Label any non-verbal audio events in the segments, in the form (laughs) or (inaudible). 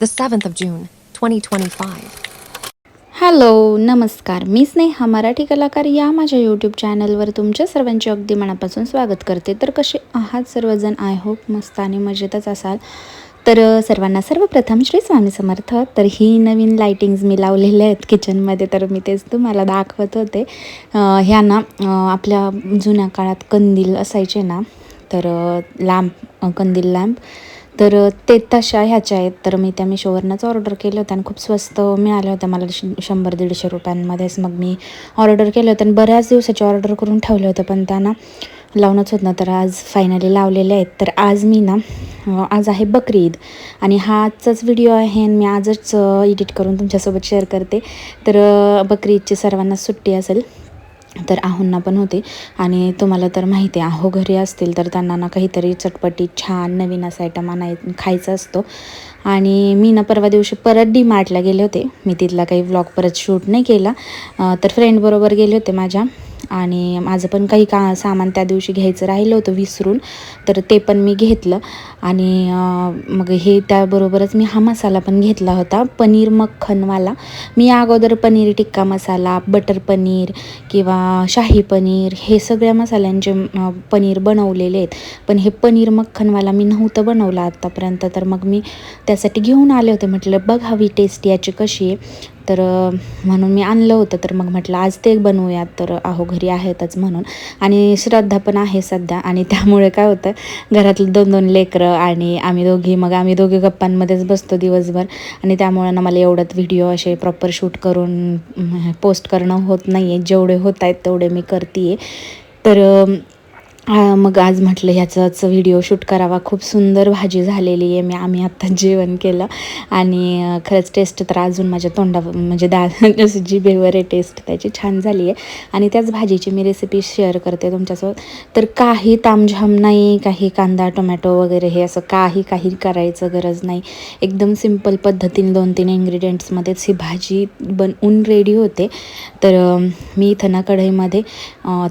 the 7th of June, 2025. Hello नमस्कार. मी स्नेहा मराठी कलाकार या माझ्या यूट्यूब चॅनलवर तुमच्या सर्वांचे अगदी मनापासून स्वागत करते. तर कसे आहात सर्वजण? आय होप मस्त आणि मजेतच असाल. तर सर्वांना सर्वप्रथम श्री स्वामी समर्थ. तर ही नवीन लाईटिंग्ज मी लावलेल्या आहेत किचनमध्ये तर मी तेच तुम्हाला दाखवत होते. ह्या ना आपल्या जुन्या काळात कंदील असायचे ना तर लॅम्प कंदील लॅम्प तर ते तशा ह्याच्या आहेत. तर मी त्या मिशोवरनंच ऑर्डर केलं होतं आणि खूप स्वस्त मिळाल्या होत्या. मला शंभर दीडशे रुपयांमध्येच मग मी ऑर्डर केलं होतं आणि बऱ्याच दिवसाची ऑर्डर करून ठेवलं होतं पण त्यांना लावणंच होत ना तर आज फायनली लावलेले आहेत. तर आज मी ना आज आहे बकरी ईद. आणि हा आजचाच व्हिडिओ आहे आणि मी आजच एडिट करून तुमच्यासोबत शेअर करते. तर बकरी ईदची सर्वांना सुट्टी असेल. तर आहोंना पण होते. आणि तुम्हाला तर माहिती आहे आहो घरी असतील तर त्यांना ना काहीतरी चटपटी छान नवीन असा आयटम आणाय खायचा असतो. आणि मी ना परवा दिवशी परत डी मार्टला गेले होते. मी तिथला काही व्लॉग परत शूट नाही केला. तर फ्रेंडबरोबर गेले होते माझ्या. आणि माझं पण काही का सामान त्या दिवशी घ्यायचं राहिलं होतं विसरून तर ते पण मी घेतलं. आणि मग हे त्याबरोबरच मी हा मसाला पण घेतला होता पनीर मक्खनवाला मी अगोदर पनीर टिक्का मसाला बटर पनीर किंवा शाही पनीर हे सगळ्या मसाल्यांचे पनीर बनवलेले आहेत. पण हे पनीर मक्खनवाला मी नव्हतं बनवलं आत्तापर्यंत तर मग मी त्यासाठी घेऊन आले होते. म्हटलं बघावी टेस्ट याची कशी आहे. तर म्हणून मी आणलं होतं. तर मग म्हटलं आज ते बनवूयात. तर अहो घरी आहेतच म्हणून. आणि श्रद्धा पण आहे सध्या. आणि त्यामुळे काय होतं घरातलं दोन दोन लेकरं आणि आम्ही दोघी मग आम्ही दोघी गप्पांमध्येच बसतो दिवसभर. आणि त्यामुळे ना मला एवढंच व्हिडिओ असे प्रॉपर शूट करून पोस्ट करणं होत नाही आहे जेवढे होत आहेत तेवढे मी करते तर मग आज म्हटलं ह्याचाच व्हिडिओ शूट करावा. खूप सुंदर भाजी झालेली आहे. मी आम्ही आत्ता जेवण केलं. आणि खरंच टेस्ट तर अजून माझ्या तोंडा म्हणजे दा (laughs) जसं जिभेवर आहे टेस्ट त्याची छान झाली आहे. आणि त्याच भाजीची मी रेसिपी शेअर करते तुमच्यासोबत. तर काही तामझाम नाही काही कांदा टोमॅटो वगैरे हे असं काही काही करायचं गरज नाही. एकदम सिंपल पद्धतीने दोन तीन इन्ग्रेडियंट्समध्येच ही भाजी बनवून रेडी होते. तर मी इथं ना कढईमध्ये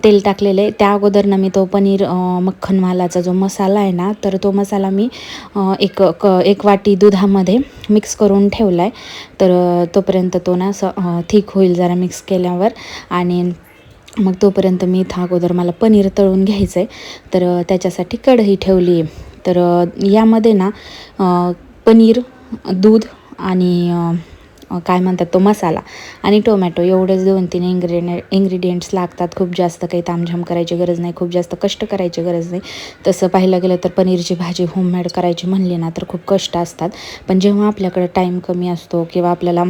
तेल टाकलेलं आहे. त्या अगोदर ना मी तो पण पनीर अ, मक्खनवालाचा जो मसाला आहे ना तर तो मसाला मी एक क एक वाटी दुधामध्ये मिक्स करून ठेवला आहे तर तोपर्यंत तो ना असं थिक होईल जरा मिक्स केल्यावर. आणि मग तोपर्यंत मी इथं अगोदर मला पनीर तळून घ्यायचं आहे तर त्याच्यासाठी कढई ठेवली आहे. तर यामध्ये ना पनीर दूध आणि काय म्हणतात तो मसाला. आणि टोमॅटो एवढेच दोन तीन इन्ग्रेडियं इंग्रेडियंट्स लागतात. खूप जास्त काही तामझाम करायची गरज नाही. खूप जास्त कष्ट करायची गरज नाही. तसं पाहायला गेलं तर पनीरची भाजी होममेड करायची म्हणली ना तर खूप कष्ट असतात. पण जेव्हा आपल्याकडे टाईम कमी असतो किंवा आपल्याला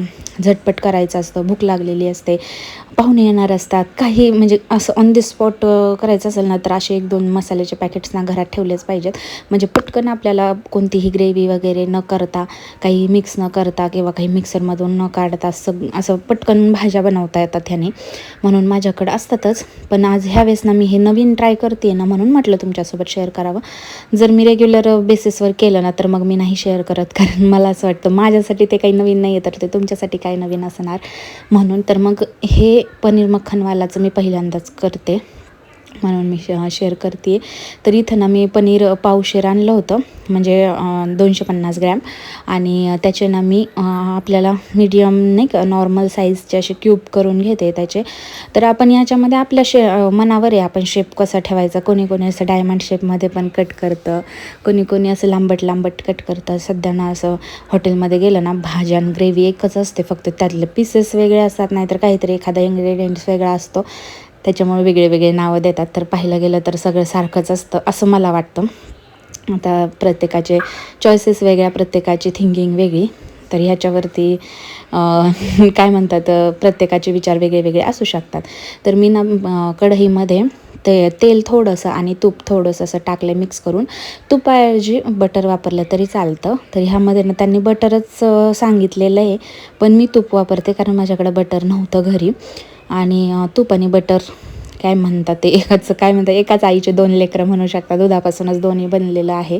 झटपट करायचं असतं भूक लागलेली असते पाहुणे येणार असतात काही म्हणजे असं ऑन द स्पॉट करायचं असेल ना तर असे एक दोन मसाल्याचे पॅकेट्स ना घरात ठेवलेच पाहिजेत. म्हणजे पटकन आपल्याला कोणतीही ग्रेव्ही वगैरे न करता काही मिक्स न करता किंवा काही मिक्सरमधून न काढता असं असं पटकन भाज्या बनवता येतात ह्याने. म्हणून माझ्याकडं असतातच. पण आज ह्या वेळेस ना मी हे नवीन ट्राय करते ना म्हणून म्हटलं तुमच्यासोबत शेअर करावं. जर मी रेग्युलर बेसिसवर केलं ना तर मग मी नाही शेअर करत. (laughs) कारण मला असं वाटतं माझ्यासाठी ते काही नवीन नाही आहे तर ते तुमच्यासाठी काय नवीन असणार. म्हणून तर मग हे पनीर मक्खनवालाचं मी पहिल्यांदाच करते. म्हणून मी शे शेअर करते तर इथं ना मी पनीर पावशेर आणलं होतं. म्हणजे दोनशे पन्नास ग्रॅम. आणि त्याचे ना मी आपल्याला मीडियम नाही का नॉर्मल साईजचे असे क्यूब करून घेते त्याचे. तर आपण याच्यामध्ये आपल्या शे मनावर आहे. आपण शेप कसा ठेवायचा? कोणी कोणी असं डायमंड शेपमध्ये पण कट करतं. कोणी कोणी असं लांबट लांबट कट करतं. सध्या ना असं हॉटेलमध्ये गेलं ना भाज्या आणि ग्रेव्ही एकच असते. फक्त त्यातले पीसेस वेगळे असतात. नाहीतर काहीतरी एखादा इन्ग्रेडियंट्स वेगळा असतो. त्याच्यामुळे वेगळे वेगळे नावं देतात. तर पाहिलं गेलं तर सगळं सारखंच असतं असं मला वाटतं. आता प्रत्येकाचे चॉईसेस वेगळ्या प्रत्येकाची थिंकिंग वेगळी. तर ह्याच्यावरती (laughs) काय म्हणतात प्रत्येकाचे विचार वेगळे वेगळे असू शकतात. तर मी ना कढईमध्ये ते तेल थोडंसं आणि तूप थोडंसं असं टाकलं मिक्स करून. तुपाऐवजी बटर वापरलं तरी चालतं. तर ह्यामध्ये ना त्यांनी बटरच सांगितलेलं आहे. पण मी तूप वापरते कारण माझ्याकडं बटर नव्हतं घरी. आणि तूप आणि बटर काय म्हणतात ते एकाच काय म्हणतात एकाच आईचे दोन लेकरं म्हणू शकता दुधापासूनच दोन्ही बनलेलं आहे.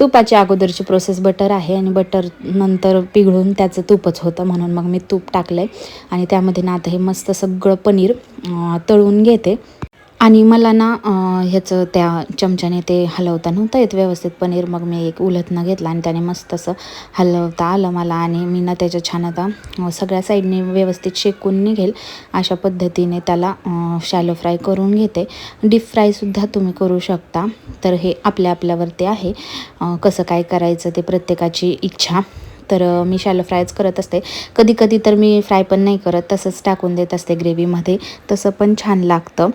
तुपाची अगोदरची प्रोसेस बटर आहे आणि बटर नंतर पिघळून त्याचं तूपच होतं म्हणून मग मी तूप टाकलं आहे आणि त्यामध्ये ना आता हे मस्त सगळं पनीर तळून घेते. आणि मला ना ह्याचं त्या चमच्याने ते हलवता नव्हतं येत व्यवस्थित. पनीर मग मी एक उलथनं घेतला आणि त्याने मस्त असं हलवता आलं मला आणि मी ना त्याच्या छान आता सगळ्या साईडने व्यवस्थित शेकून निघेल. अशा पद्धतीने त्याला शॅलो फ्राय करून घेते. डीप फ्रायसुद्धा तुम्ही करू शकता. तर हे आपल्या आपल्यावरती आहे. कसं काय करायचं ते प्रत्येकाची इच्छा. तर मी शॅलो फ्रायच करत असते. कधी कधी तर मी फ्राय पण नाही करत. तसंच टाकून देत असते ग्रेव्हीमध्ये तसं पण छान लागतं.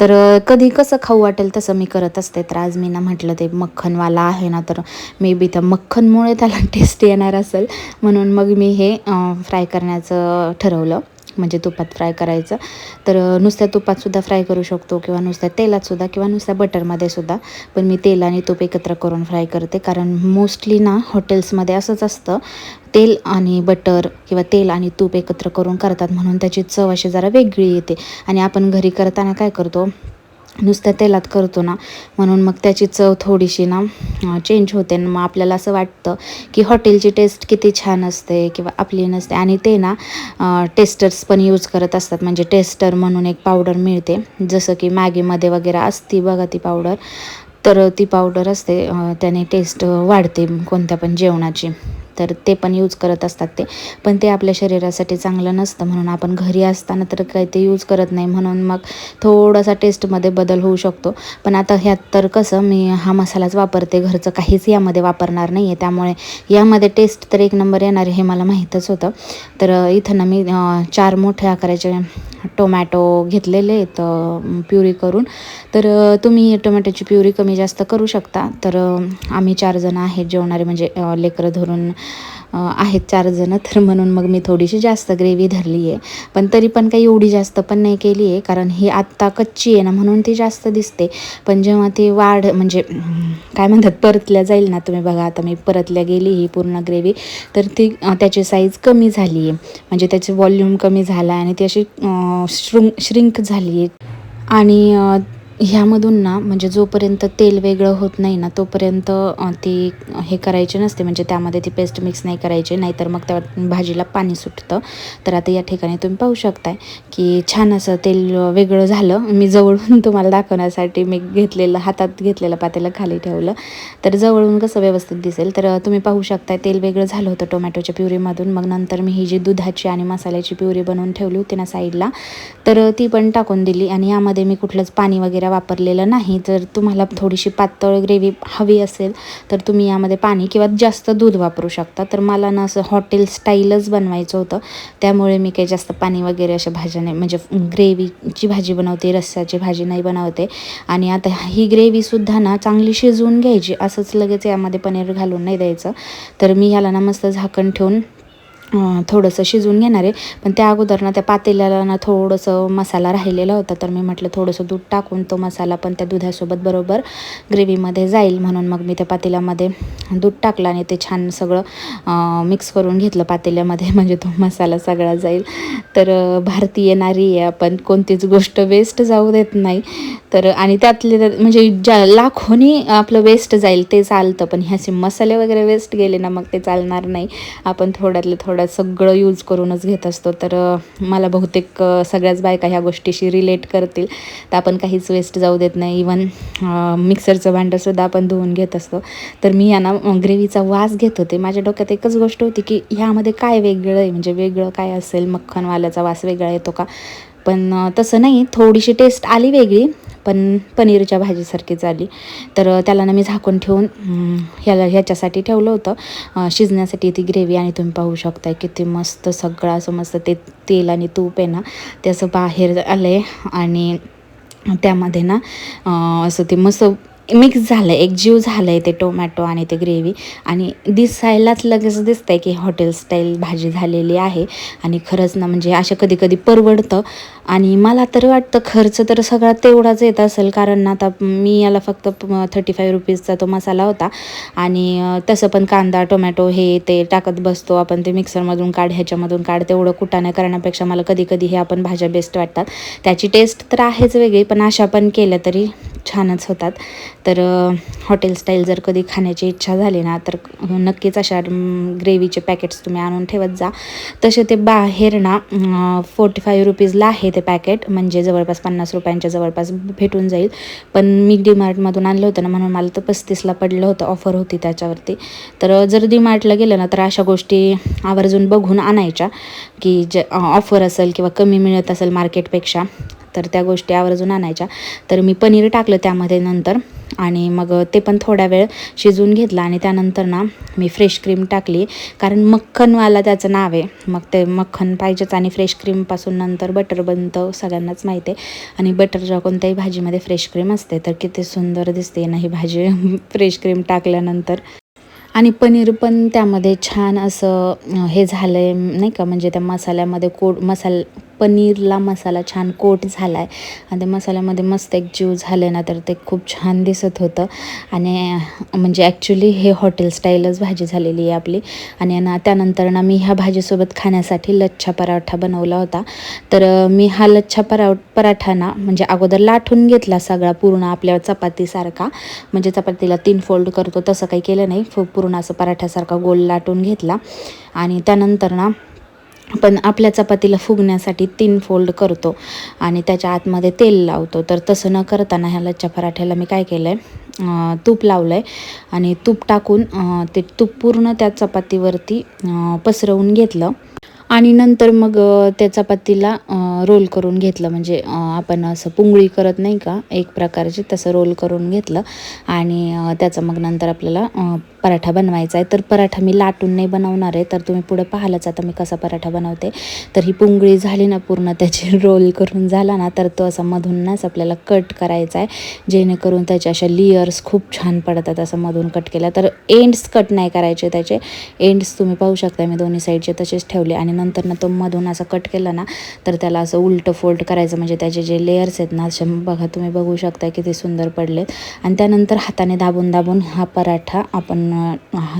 तर कधी कसं खाऊ वाटेल तसं मी करत असते. तर आज मी ना म्हटलं ते मक्खनवाला आहे ना तर मे बी त्या मक्खनमुळे त्याला (laughs) टेस्ट येणार असेल. म्हणून मग मी हे फ्राय करण्याचं ठरवलं. म्हणजे तुपात फ्राय करायचं. तर नुसत्या तुपातसुद्धा फ्राय करू शकतो किंवा नुसत्या तेलातसुद्धा किंवा नुसत्या बटरमध्ये सुद्धा. पण मी तेल आणि तूप एकत्र करून फ्राय करते. कारण मोस्टली ना हॉटेल्समध्ये असंच असतं. तेल आणि बटर किंवा तेल आणि तूप एकत्र करून करतात. म्हणून त्याची चव अशी जरा वेगळी येते. आणि आपण घरी करताना काय करतो? नुसत्या तेलात करतो ना म्हणून मग त्याची चव थोडीशी ना चेंज होते. आणि मग आपल्याला असं वाटतं की हॉटेलची टेस्ट किती छान असते किंवा आपली नसते. आणि ते ना टेस्टर्स पण यूज करत असतात. म्हणजे टेस्टर म्हणून एक पावडर मिळते. जसं की मॅगीमध्ये वगैरे असती बघा ती पावडर तर ती पावडर असते त्याने टेस्ट वाढते कोणत्या पण जेवणाची. तर ते पण यूज करत असतात ते. पण ते आपल्या शरीरासाठी चांगलं नसतं म्हणून आपण घरी असताना तर काही ते यूज करत नाही म्हणून मग थोडासा टेस्टमध्ये बदल होऊ शकतो. पण आता ह्यात तर कसं मी हा मसालाच वापरते. घरचं काहीच यामध्ये वापरणार नाही आहे त्यामुळे यामध्ये टेस्ट तर एक नंबर येणार आहे हे मला माहीतच होतं. तर इथं ना मी चार मोठ्या आकाराचे टोमॅटो घेतलेले आहेत प्युरी करून. तर तुम्ही टोमॅटोची प्युरी कमी जास्त करू शकता. तर आम्ही चार जण आहेत जेवणारे. म्हणजे लेकरं धरून आहेत चार जणं तर म्हणून मग मी थोडीशी जास्त ग्रेव्ही धरली आहे. पण तरी पण काही एवढी जास्त पण नाही केली आहे कारण ही आत्ता कच्ची आहे ना म्हणून ती जास्त दिसते. पण जेव्हा ती वाढ म्हणजे काय म्हणतात परतल्या जाईल ना तुम्ही बघा आता मी परतल्या गेली ही पूर्ण ग्रेव्ही तर ती त्याची साईज कमी झाली आहे. म्हणजे त्याचे वॉल्यूम कमी झाला आहे आणि ती अशी श्रुंक श्रिंक झाली आहे. आणि ह्यामधून ना म्हणजे जोपर्यंत तेल वेगळं होत नाही ना तोपर्यंत ती हे करायचे नसते. म्हणजे त्यामध्ये ती पेस्ट मिक्स नाही करायची नाहीतर मग त्या भाजीला पाणी सुटतं. तर आता या ठिकाणी तुम्ही पाहू शकताय की छान असं तेल वेगळं झालं. मी जवळून (laughs) तुम्हाला दाखवण्यासाठी मी घेतलेलं हातात घेतलेलं पातेलं खाली ठेवलं. तर जवळून कसं व्यवस्थित दिसेल. तर तुम्ही पाहू शकताय तेल वेगळं झालं होतं टोमॅटोच्या प्युरीमधून. मग नंतर मी ही जी दुधाची आणि मसाल्याची प्युरी बनवून ठेवली होती ना साईडला तर ती पण टाकून दिली. आणि यामध्ये मी कुठलंच पाणी वगैरे वापरलेलं नाही जर तुम्हाला थोडीशी पातळ ग्रेव्ही हवी असेल तर तुम्ही यामध्ये पाणी किंवा जास्त दूध वापरू शकता. तर मला ना असं हॉटेल स्टाईलच बनवायचं होतं. त्यामुळे मी काही जास्त पाणी वगैरे अशा भाज्या नाही म्हणजे ग्रेव्हीची भाजी बनवते रस्साची भाजी नाही बनवते. आणि आता ही ग्रेव्हीसुद्धा ना चांगली शिजवून घ्यायची असंच लगेच यामध्ये पनीर घालून नाही द्यायचं. तर मी ह्याला ना मस्त झाकण ठेवून थोडंसं शिजवून घेणार आहे. पण त्या अगोदर ना त्या पातेल्याला ना थोडंसं मसाला राहिलेला होता. तर मी म्हटलं थोडंसं दूध टाकून तो मसाला पण त्या दुधासोबत बरोबर ग्रेव्हीमध्ये जाईल. म्हणून मग मी त्या पातेल्यामध्ये दूध टाकलं आणि ते छान सगळं मिक्स करून घेतलं पातेल्यामध्ये. (laughs) म्हणजे तो मसाला सगळा जाईल. तर भारतीय नारी आहे. आपण कोणतीच गोष्ट वेस्ट जाऊ देत नाही. तर आणि त्यातले त्यात म्हणजे ज्या लाखोनी आपलं वेस्ट जाईल ते चालतं. पण ह्याचे मसाले वगैरे वेस्ट गेले ना मग ते चालणार नाही. आपण थोड्यातलं थोडं सगळं यूज करूनच घेत असतो. तर मला बहुतेक सगळ्याच बायका ह्या गोष्टीशी रिलेट करतील. तर आपण काहीच वेस्ट जाऊ देत नाही. इवन मिक्सरचं भांडंसुद्धा आपण धुवून घेत असतो. तर मी यांना ग्रेव्हीचा वास घेत होते. माझ्या डोक्यात एकच गोष्ट होती की ह्यामध्ये काय वेगळं आहे? म्हणजे वेगळं काय असेल? मक्खनवाल्याचा वास वेगळा येतो का? पण तसं नाही. थोडीशी टेस्ट आली वेगळी पण पनीरच्या भाजीसारखीच आली तर त्याला ना मी झाकून ठेवून ह्याला ह्याच्यासाठी ठेवलं होतं. शिजण्यासाठी ती ग्रेव्ही आणि तुम्ही पाहू शकताय किती मस्त सगळं असं मस्त ते तेल आणि तूप आहे ना ते असं बाहेर आलं आहे आणि त्यामध्ये ना असं ते मस्त मिक्स झालं आहे एक जीव झालं आहे ते टोमॅटो आणि ते ग्रेव्ही. आणि दिसायलाच लगेच दिसतं आहे की हॉटेल स्टाईल भाजी झालेली आहे. आणि खरंच ना म्हणजे असं कधी कधी परवडतं. आणि मला तर वाटतं खर्च तर सगळा तेवढाच येत असेल. कारण ना आता मी याला फक्त थर्टी फाईव्ह रुपीजचा तो मसाला होता. आणि तसं पण कांदा टोमॅटो हे ते टाकत बसतो. आपण ते मिक्सरमधून काढ ह्याच्यामधून काढ तेवढं कुटाणा करण्यापेक्षा मला कधी कधी हे आपण भाज्या बेस्ट वाटतात. त्याची टेस्ट तर आहेच वेगळी पण अशा पण केल्या तरी छानच होतात. तर हॉटेल स्टाईल जर कधी खाण्याची इच्छा झाली ना तर नक्कीच अशा ग्रेव्हीचे पॅकेट्स तुम्ही आणून ठेवत जा. तसे ते बाहेर ना फोर्टी फाईव्ह रुपीजला आहे ते पॅकेट म्हणजे जवळपास पन्नास रुपयांच्या जवळपास भेटून जाईल. पण मी डीमार्टमधून आणलं होतं ना म्हणून मला तर पस्तीसला पडलं होतं ऑफर होती त्याच्यावरती. तर जर डीमार्टला गेलं ना तर अशा गोष्टी आवर्जून बघून आणायच्या. की जे ऑफर असेल किंवा कमी मिळत असेल मार्केटपेक्षा तर त्या गोष्टी आवर्जून आणायच्या. तर मी पनीर टाकलं त्यामध्ये नंतर आणि मग ते पण थोडा वेळ शिजवून घेतला आणि त्यानंतर ना मी फ्रेश क्रीम टाकली. कारण मक्खनवाला त्याचं नाव आहे. मग ते मक्खन पाहिजेच आणि फ्रेश क्रीमपासून नंतर बटर बनतं सगळ्यांनाच माहिती आहे. आणि बटरच्या कोणत्याही भाजीमध्ये फ्रेश क्रीम असते तर किती सुंदर दिसते ना ही भाजी. (laughs) फ्रेश क्रीम टाकल्यानंतर. आणि पनीर पण त्यामध्ये छान असं हे झालं आहे नाही का? म्हणजे त्या मसाल्यामध्ये कोड मसाल पनीरला मसाला छान कोट झाला आहे आणि त्या मसाल्यामध्ये मस्त एक जीव झाले ना तर ते खूप छान दिसत होतं. आणि म्हणजे ॲक्च्युली हे हॉटेल स्टाईलच भाजी झालेली आहे आपली. आणि ना त्यानंतर ना मी ह्या भाजीसोबत खाण्यासाठी लच्छा पराठा बनवला होता. तर मी हा लच्छा परा पराठा ना म्हणजे अगोदर लाटून घेतला सगळा पूर्ण आपल्या चपातीसारखा. म्हणजे चपातीला तीन फोल्ड करतो तसं काही केलं नाही. पूर्ण असं पराठ्यासारखा गोल लाटून घेतला. आणि त्यानंतर ना पण आपल्या चपातीला फुगण्यासाठी तीन फोल्ड करतो आणि त्याच्या आतमध्ये तेल लावतो. तर तसं न करताना ह्या लच्छा पराठ्याला मी काय केलं आहे तूप लावलं आहे आणि तूप टाकून ते तूप पूर्ण त्या चपातीवरती पसरवून घेतलं आणि नंतर मग त्या चपातीला रोल करून घेतलं. म्हणजे आपण असं पुंगळी करत नाही का? एक प्रकारचे तसं रोल करून घेतलं. आणि त्याचं मग नंतर आपल्याला पराठा बनवायचा आहे. तर पराठा मी लाटून नाही बनवणार आहे. तर तुम्ही पुढे पाहालच आता मी कसा पराठा बनवते. तर ही पुंगळी झाली ना पूर्ण त्याची (laughs) रोल करून झाला ना तर तो असा मधूनच आपल्याला कट करायचा आहे. जेणेकरून त्याच्या अशा लिअर्स खूप छान पडतात असं मधून कट केला तर एंड्स कट नाही करायचे त्याचे. एंड्स तुम्ही पाहू शकता मी दोन्ही साईडचे तसेच ठेवले. आणि नंतर ना तो मधून असं कट केला ना तर त्याला असं उलटं फोल्ड करायचं. म्हणजे त्याचे जे लेयर्स आहेत ना असे बघा तुम्ही बघू शकता किती सुंदर पडलेत. आणि त्यानंतर हाताने दाबून दाबून हा पराठा आपण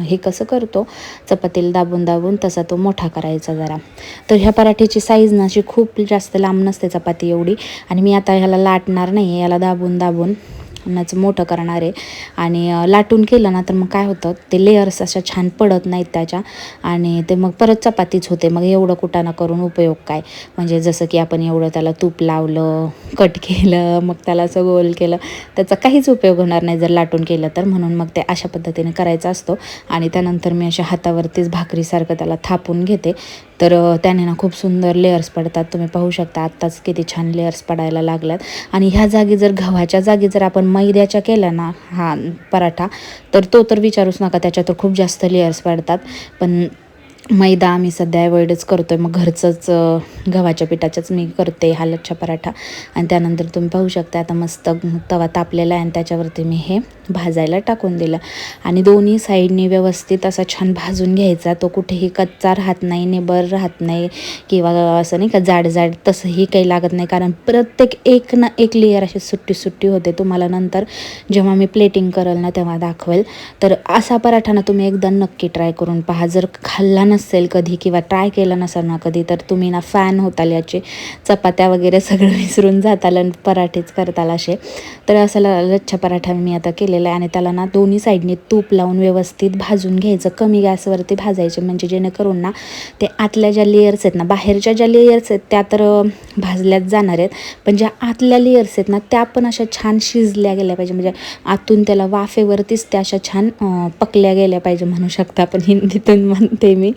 हे कसं करतो? चपातीला दाबून दाबून तसा तो मोठा करायचा जरा. तर ह्या पराठ्याची साईज ना अशी खूप जास्त लांब नसते चपाती एवढी. आणि मी आता ह्याला लाटणार नाही आहे याला दाबून दाबून. नच मोठं करणार आहे. आणि लाटून केलं ना तर मग काय होतं ते लेयर्स अशा छान पडत नाहीत त्याच्या. आणि ते मग परत चपातीच होते. मग एवढं कुटाणा करून उपयोग काय? म्हणजे जसं की आपण एवढं त्याला तूप लावलं कट केलं मग त्याला असं गोल केलं. त्याचा काहीच उपयोग होणार नाही जर लाटून केलं तर. म्हणून मग ते अशा पद्धतीने करायचा असतो. आणि त्यानंतर मी अशा हातावरतीच भाकरीसारखं त्याला थापून घेते. तर त्याने ना खूप सुंदर लेअर्स पडतात. तुम्ही पाहू शकता आत्ताच किती छान लेअर्स पडायला लागल्यात. आणि ह्या जागी जर गव्हाच्या जागी जर आपण मैद्याच्या केल्या ना हा पराठा तर तो तर विचारूच नका त्याच्यात तर खूप जास्त लेअर्स पडतात. पण मैदा आम्ही सध्या अवॉइडच करतो आहे मग घरचंच गव्हाच्या पिठाच्याच मी करते हा लच्छा पराठा. आणि त्यानंतर तुम्ही पाहू शकता आता मस्त तवा तापलेला आहे आणि त्याच्यावरती मी हे भाजायला टाकून दिलं. आणि दोन्ही साईडनी व्यवस्थित असा छान भाजून घ्यायचा. तो कुठेही कच्चा राहत नाही निबर राहत नाही किंवा असं नाही का जाड जाड तसंही काही लागत नाही. कारण प्रत्येक एक ना एक लेअर अशी सुट्टी सुट्टी होते. तुम्हाला नंतर जेव्हा मी प्लेटिंग करेल ना तेव्हा दाखवेल. तर असा पराठा ना तुम्ही एकदा नक्की ट्राय करून पहा. जर खाल्ला ना नसेल कधी किंवा ट्राय केलं नसेल ना कधी तर तुम्ही ना फॅन होताल याचे. चपात्या वगैरे सगळं (laughs) विसरून जाताल आणि पराठेच करताल असे. तर असं ल- लच्छा पराठा मी आता केलेला आहे आणि त्याला ना दोन्ही साईडने तूप लावून व्यवस्थित भाजून घ्यायचं. कमी गॅसवरती भाजायचे म्हणजे जेणेकरून ना ते आतल्या ज्या लेयर्स आहेत ना बाहेरच्या ज्या लेयर्स आहेत त्या तर भाजल्याच जाणार आहेत. पण ज्या आतल्या लेयर्स आहेत ना त्या पण अशा छान शिजल्या गेल्या पाहिजे. म्हणजे आतून त्याला वाफेवरतीच त्या अशा छान पकल्या गेल्या पाहिजे म्हणू शकता आपण. हिंदीतून म्हणते मी.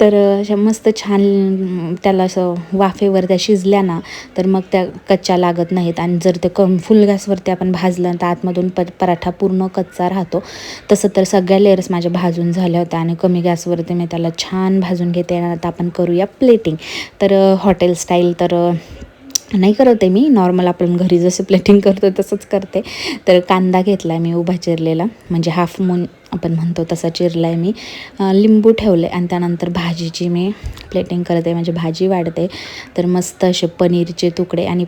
तर अशा मस्त छान त्याला असं वाफेवर त्या शिजल्या ना तर मग त्या कच्च्या लागत नाहीत. आणि जर ते कम फुल गॅसवरती आपण भाजलं तर आतमधून प पराठा पूर्ण कच्चा राहतो. तसं तर सगळ्या लेअर्स माझ्या भाजून झाल्या होत्या आणि कमी गॅसवरती मी त्याला छान भाजून घेते. आता आपण करूया प्लेटिंग तर हॉटेल स्टाईल तर नाही करत आहे मी. नॉर्मल आपण घरी जसं प्लेटिंग करतो तसंच करते. तर कांदा घेतला आहे मी उभा चिरलेला म्हणजे हाफ मून आपण म्हणतो तसा चिरला आहे मी. लिंबू लिंबू ठेवले आणि त्यानंतर भाजीची मी प्लेटिंग करते. म्हणजे भाजी वाढते. तर मस्त असे पनीरचे तुकडे आणि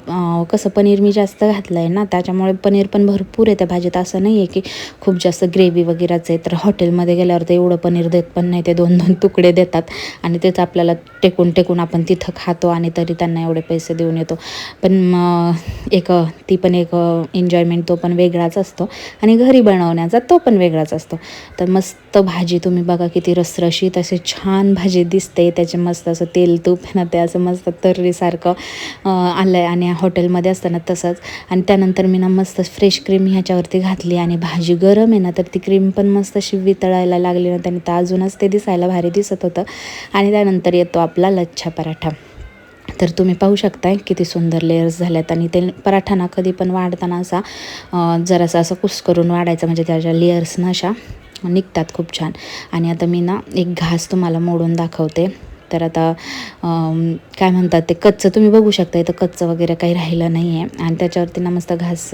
कसं पनीर मी जास्त घातलं आहे ना त्याच्यामुळे पनीर पण भरपूर येते भाजीत. असं नाही आहे की खूप जास्त ग्रेव्ही वगैरेच आहे. तर हॉटेलमध्ये गेल्यावर ते एवढं पनीर देत पण नाही. ते दोन दोन तुकडे देतात आणि तेच आपल्याला टेकून टेकून आपण तिथं खातो आणि तरी त्यांना एवढे पैसे देऊन येतो. पण मग एक ती पण एक एन्जॉयमेंट तो पण वेगळाच असतो आणि घरी बनवण्याचा तो पण वेगळाच असतो. तर मस्त भाजी तुम्ही बघा किती रसरशीत असे छान भाजी दिसते. त्याचे मस्त असं तेल तूप आहे ना ते असं मस्त तर्रीसारखं आलं आहे आणि हॉटेलमध्ये असताना तसंच. आणि त्यानंतर मी ना मस्त फ्रेश क्रीम ह्याच्यावरती घातली आणि भाजी गरम आहे ना तर ती क्रीम पण मस्त अशी वितळायला लागली ना त्याने तर अजूनच ते दिसायला भारी दिसत होतं. आणि त्यानंतर येतो आपला लच्छा पराठा. तर तुम्ही पाहू शकताय किती सुंदर लेअर्स झाल्यात आणि ते पराठाना कधी पण वाढताना असा जरासा असं कुस करून वाढायचा म्हणजे त्याच्या लेयर्स अशा निघतात खूप छान. आणि आता मी ना एक घास तुम्हाला मोडून दाखवते. तर आता काय म्हणतात ते कच्चं तुम्ही बघू शकता इथं कच्चं वगैरे काही राहिलं नाही आहे आणि त्याच्यावरती ना मस्त घास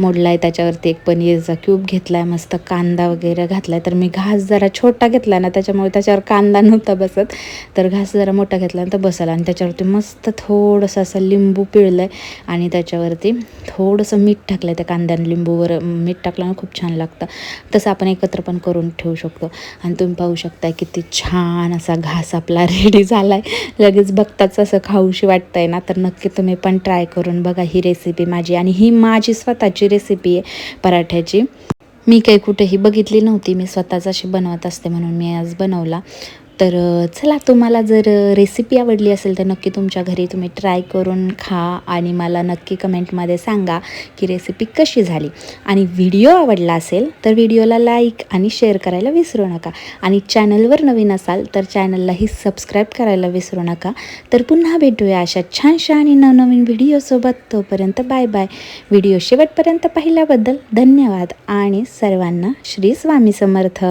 मोडला आहे त्याच्यावरती एक पनीरचा क्यूब घेतला आहे मस्त कांदा वगैरे घातला आहे तर मी घास जरा छोटा घेतला आहे ना त्याच्यामुळे त्याच्यावर कांदा नव्हता बसत. तर घास जरा मोठा घेतला तर बसला. आणि त्याच्यावरती मस्त थोडंसं असं लिंबू पिळलं आहे आणि त्याच्यावरती थोडंसं मीठ टाकलं आहे त्या कांद्यानं. लिंबूवर मीठ टाकल्यानं खूप छान लागतं. तसं आपण एकत्र पण करून ठेवू शकतो. आणि तुम्ही पाहू शकता किती छान असा घास आपला रेडी झाला आहे लगेच बघताच असं खाऊशी वाटतंय ना तर नक्की तुम्ही पण ट्राय करून बघा ही रेसिपी माझी. आणि ही माझी स्वतःची रेसिपी आहे पराठ्याची. मी काही कुठेही बघितली नव्हती. मी स्वतःच अशी बनवत असते म्हणून मी आज बनवला. तर चला तुम्हाला जर रेसिपी आवडली असेल तर नक्की तुमच्या घरी तुम्ही ट्राय करून खा आणि मला नक्की कमेंटमध्ये सांगा की रेसिपी कशी झाली. आणि व्हिडिओ आवडला असेल तर व्हिडिओला लाईक आणि शेअर करायला विसरू नका. आणि चॅनलवर नवीन असाल तर चॅनललाही सबस्क्राईब करायला विसरू नका. तर पुन्हा भेटूया अशा छानशा आणि नवनवीन व्हिडिओसोबत तोपर्यंत बाय बाय व्हिडिओ शेवटपर्यंत पाहिल्याबद्दल धन्यवाद आणि सर्वांना श्री स्वामी समर्थ.